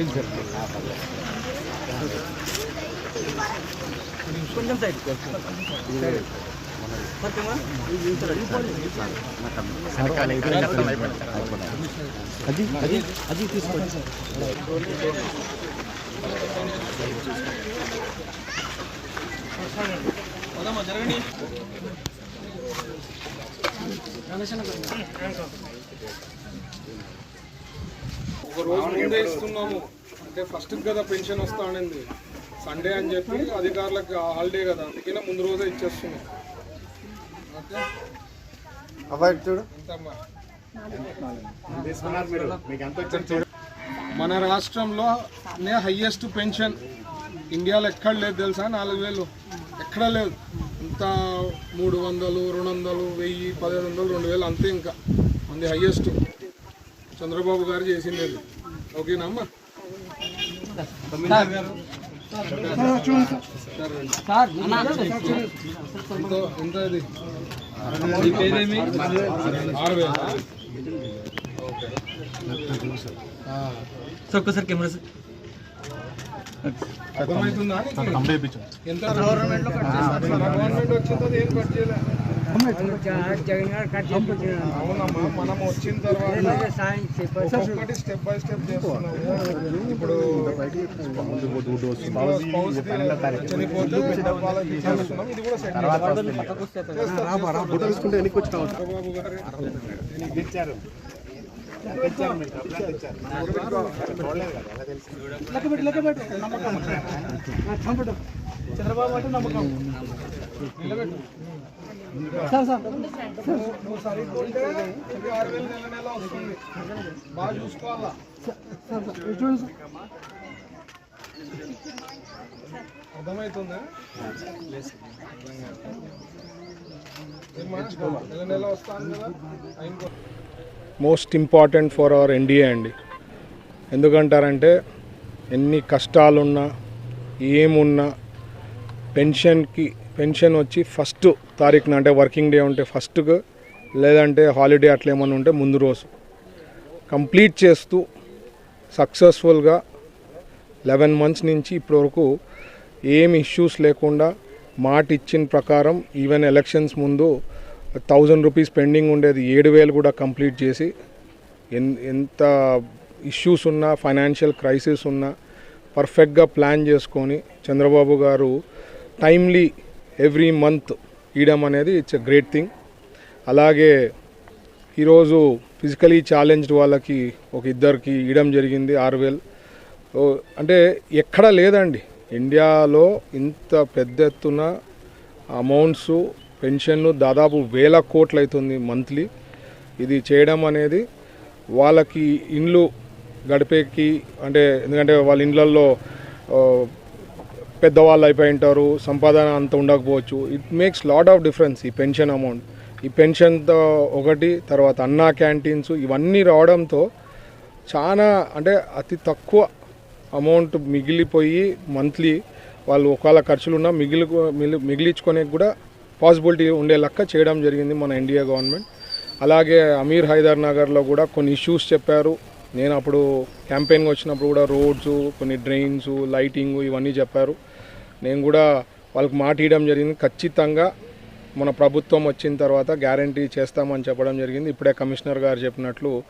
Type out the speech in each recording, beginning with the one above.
ఏం సార్ కొంచెం సైడ్ అది అది అది తీసుకోండి సార్ ఒక రోజు ముందే ఇస్తున్నాము. అంటే ఫస్ట్ కదా పెన్షన్ వస్తా అనింది సండే అని చెప్పి అధికారులకు హాలిడే కదా అందుకనే ముందు రోజే ఇచ్చేస్తున్నాం. మన రాష్ట్రంలో హయ్యెస్ట్ పెన్షన్ ఇండియాలో ఎక్కడ లేదు తెలుసా? నాలుగు వేలు. ఎక్కడ లేదు. ఇంత మూడు వందలు రెండు వందలు వెయ్యి పదిహేను వందలు రెండు వేలు అంతే ఇంకా. మంది హయ్యెస్ట్ చంద్రబాబు గారు చేసింది. ఓకేనా అమ్మా? సార్ ఎంత ఇది ఆరు వేలా. ఓకే సార్ ఒక్కసారి కెమెరా సార్. అర్థమవుతుందా? ఎంత? గవర్నమెంట్ గవర్నమెంట్ వచ్చిందో ఏం కట్ చేయలే? జగన్ గారు కట్ అవునమ్మా మనం వచ్చిన తర్వాత ఒక్కొక్కటి స్టెప్ బై స్టెప్ చేస్తున్నాము. ఇప్పుడు చనిపోతే వాళ్ళకి చేస్తున్నాం ఇది కూడా సెట్ చంద్రబాబు గారు ఇచ్చారు చంద్రబాబు అంటే నమ్మకం. నిలబెట్టు నువ్వు సరిపోతే ఇది ఆరు వేలు నెల నెల వస్తుంది బాగా చూసుకోవాలా అర్థమవుతుందా ఏమ్మా? నెల నెల వస్తాను కదా most important for our NDA అండి ఎందుకంటారంటే ఎన్ని కష్టాలున్నా ఏమున్నా పెన్షన్కి పెన్షన్ వచ్చి ఫస్ట్ తారీఖున అంటే వర్కింగ్ డే ఉంటే ఫస్ట్కు లేదంటే హాలిడే అట్లా ఏమన్నా ఉంటే ముందు రోజు. కంప్లీట్ చేస్తూ సక్సెస్ఫుల్గా లెవెన్ మంత్స్ నుంచి ఇప్పటివరకు ఏం ఇష్యూస్ లేకుండా మాట ఇచ్చిన ప్రకారం ఈవెన్ ఎలక్షన్స్ ముందు థౌజండ్ రూపీస్ పెండింగ్ ఉండేది. ఏడు వేలు కూడా కంప్లీట్ చేసి ఎన్ ఎంత ఇష్యూస్ ఉన్నా ఫైనాన్షియల్ క్రైసిస్ ఉన్నా పర్ఫెక్ట్గా ప్లాన్ చేసుకొని చంద్రబాబు గారు టైమ్లీ ఎవ్రీ మంత్ ఇవ్వడం అనేది ఇట్స్ ఎ గ్రేట్ థింగ్. అలాగే ఈరోజు ఫిజికలీ ఛాలెంజ్డ్ వాళ్ళకి ఒక ఇద్దరికి ఇవ్వడం జరిగింది ఆర్వెల్. అంటే ఎక్కడా లేదండి. ఇండియాలో ఇంత పెద్ద ఎత్తున అమౌంట్స్ పెన్షన్లు దాదాపు వేల కోట్లు అవుతుంది మంత్లీ. ఇది చేయడం అనేది వాళ్ళకి ఇండ్లు గడిపేకి అంటే ఎందుకంటే వాళ్ళ ఇండ్లల్లో పెద్దవాళ్ళు అయిపోయి ఉంటారు సంపాదన అంత ఉండకపోవచ్చు. It makes lot of difference ఈ పెన్షన్ అమౌంట్ ఈ పెన్షన్తో ఒకటి తర్వాత అన్నా క్యాంటీన్స్ ఇవన్నీ రావడంతో చాలా అంటే అతి తక్కువ అమౌంట్ మిగిలిపోయి మంత్లీ వాళ్ళు ఒకవేళ ఖర్చులున్నా మిగిలి మిగిలి మిగిలించుకునే కూడా పాసిబిలిటీ ఉండే లెక్క చేయడం జరిగింది మన ఇండియా గవర్నమెంట్ అలాగే అమీర్ హైదర్ నగర్లో కూడా కొన్ని ఇష్యూస్ చెప్పారు. నేను అప్పుడు క్యాంపెయిన్కి వచ్చినప్పుడు కూడా రోడ్స్ కొన్ని డ్రైన్స్ లైటింగ్ ఇవన్నీ చెప్పారు. నేను కూడా వాళ్ళకి మాట ఇవ్వడం జరిగింది. ఖచ్చితంగా మన ప్రభుత్వం వచ్చిన తర్వాత గ్యారంటీ చేస్తామని చెప్పడం జరిగింది. ఇప్పుడే కమిషనర్ గారు చెప్పినట్లు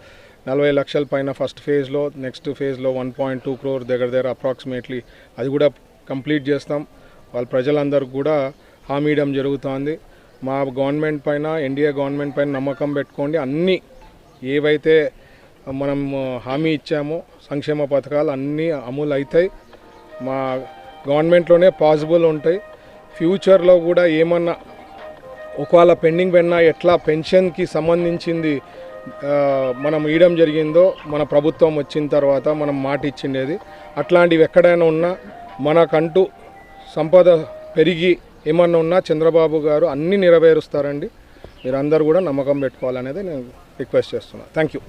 నలభై లక్షల పైన ఫస్ట్ ఫేజ్లో నెక్స్ట్ ఫేజ్లో వన్ పాయింట్ టూ క్రోర్ దగ్గర దగ్గర అప్రాక్సిమేట్లీ అది కూడా కంప్లీట్ చేస్తాం. వాళ్ళ ప్రజలందరికీ కూడా హామీ ఇవ్వడం జరుగుతోంది. మా గవర్నమెంట్ పైన ఎన్డీఏ గవర్నమెంట్ పైన నమ్మకం పెట్టుకోండి. అన్నీ ఏవైతే మనం హామీ ఇచ్చాము. సంక్షేమ పథకాలు అన్నీ అమలు అవుతాయి మా గవర్నమెంట్లోనే పాసిబుల్ ఉంటాయి. ఫ్యూచర్లో కూడా ఏమన్నా ఒకవేళ పెండింగ్ పెన్నా ఎట్లా పెన్షన్కి సంబంధించింది మనం ఇవ్వడం జరిగిందో మన ప్రభుత్వం వచ్చిన తర్వాత మనం మాట ఇచ్చిండేది. అట్లాంటివి ఎక్కడైనా ఉన్నా మనకంటూ సంపద పెరిగి ఏమన్నా ఉన్నా చంద్రబాబు గారు అన్నీ నెరవేరుస్తారండి. మీరందరూ కూడా నమ్మకం పెట్టుకోవాలనేది నేను రిక్వెస్ట్ చేస్తున్నాను థ్యాంక్ యూ